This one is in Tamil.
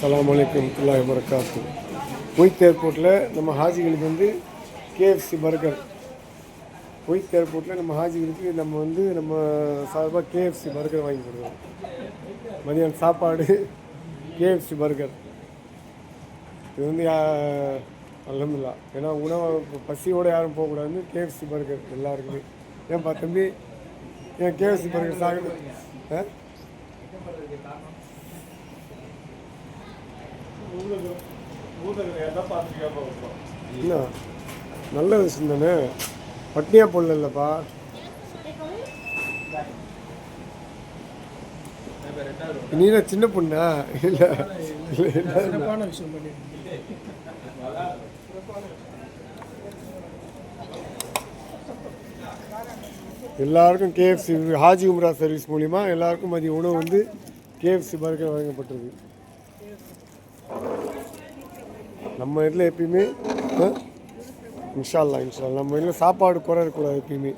சலாம் வலைக்கம் துல்லாய் வரகாத்து குயித் ஏர்போர்ட்டில் நம்ம ஹாஜிகளுக்கு வந்து கேஎஃப்சி பர்கர். குயித் ஏர்போர்ட்டில் நம்ம ஹாஜிகளுக்கு நம்ம வந்து நம்ம சார்பாக கேஎஃப்சி பர்கர் வாங்கி கொடுக்குறோம். மதியானம் சாப்பாடு கேஎஃப்சி பர்கர். இது வந்து அல்லமில்லா ஏன்னா உணவு பசியோடு யாரும் போகக்கூடாதுன்னு கேஎஃப்சி பர்கர் எல்லாருக்குமே. ஏன் தம்பி ஏன் கேஎஃப்சி பர்கர் சாகுது? ஆ? என்ன? நல்ல விஷயம் தானே? பட்னியாக போடலப்பா நீ என்ன சின்ன பொண்ணா? இல்லை விஷயம் எல்லாருக்கும் கேஎஃப்சி ஹாஜி உம்ரா சர்வீஸ் மூலிமா எல்லாருக்கும் மதிய உணவு வந்து கேஎஃப்சி பர்கர் வழங்கப்பட்டிருக்கு. நம்ம இதில் எப்பயுமே ஆ? இன்ஷா நம்ம இதில் சாப்பாடு குறை இருக்கக்கூடாது எப்பயுமே